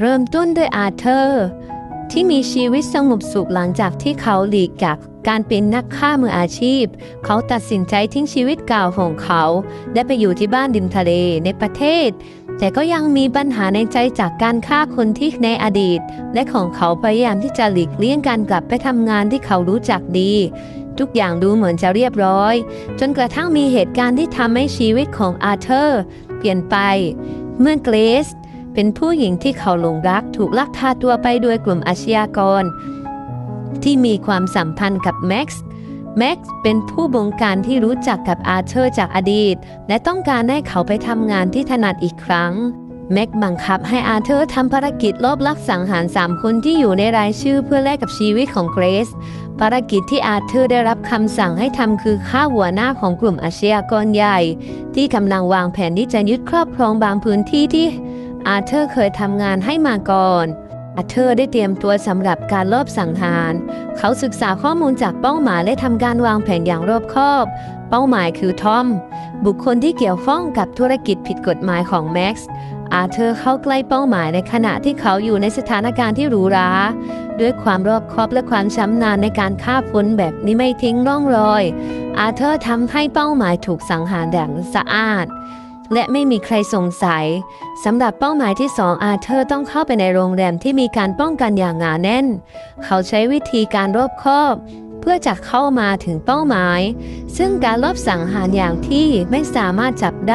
เริ่มต้นด้วยอาเธอร์ ที่มีชีวิตสงบสุขหลังจากที่เขาหลีกจากการเป็นนักฆ่ามืออาชีพ เขาตัดสินใจทิ้งชีวิตเก่าของเขาและไปอยู่ที่บ้านริมทะเลในประเทศ แต่ก็ยังมีปัญหาในใจจากการฆ่าคนที่ในอดีต และของเขาพยายามที่จะหลีกเลี่ยงการกลับไปทำงานที่เขารู้จักดี ทุกอย่างดูเหมือนจะเรียบร้อย จนกระทั่งมีเหตุการณ์ที่ทำให้ชีวิตของอาเธอร์ เปลี่ยนไป เมื่อเกรซ เป็นผู้หญิงที่เขาหลงรักถูกลักพาตัวไปโดยกลุ่มอาชญากร ที่มีความสัมพันธ์กับแม็กซ์แม็กซ์เป็นผู้บงการที่รู้จักกับอาเธอร์จากอดีต และต้องการให้เขาไปทำงานที่ถนัดอีกครั้งแม็กบังคับให้อาเธอร์ทำภารกิจลอบลักสังหารสามคนที่อยู่ในรายชื่อเพื่อแลกกับชีวิตของเกรซภารกิจที่อาเธอร์ได้รับคำสั่งให้ทำคือฆ่าหัวหน้าของกลุ่มอาชญากรใหญ่ ที่กำลังวางแผนที่จะยึดครอบครองบางพื้นที่ที่ อาเธอร์เคยทำงานให้มาก่อน อาเธอร์ได้เตรียมตัวสำหรับการลอบสังหาร เขาศึกษาข้อมูลจากเป้าหมายและทำการวางแผนอย่างรอบคอบ เป้าหมายคือทอม บุคคลที่เกี่ยวข้องกับธุรกิจผิดกฎหมายของแม็กซ์อาเธอร์เข้าใกล้เป้าหมายในขณะที่เขาอยู่ในสถานการณ์ที่หรูหราด้วยความรอบคอบและความชำนาญในการฆ่าคนแบบนี้ไม่ทิ้งร่องรอย อาเธอร์ทำให้เป้าหมายถูกสังหารอย่างสะอาด และไม่มีใครสงสัยสำหรับเป้าหมายที่สองอาเธอร์ต้องเข้าไปในโรงแรมที่มีการป้องกันอย่างหนาแน่น เขาใช้วิธีการรอบคอบ เพื่อจะเข้ามาถึงเป้าหมาย ซึ่งการลอบสังหารอย่างที่ไม่สามารถจับได้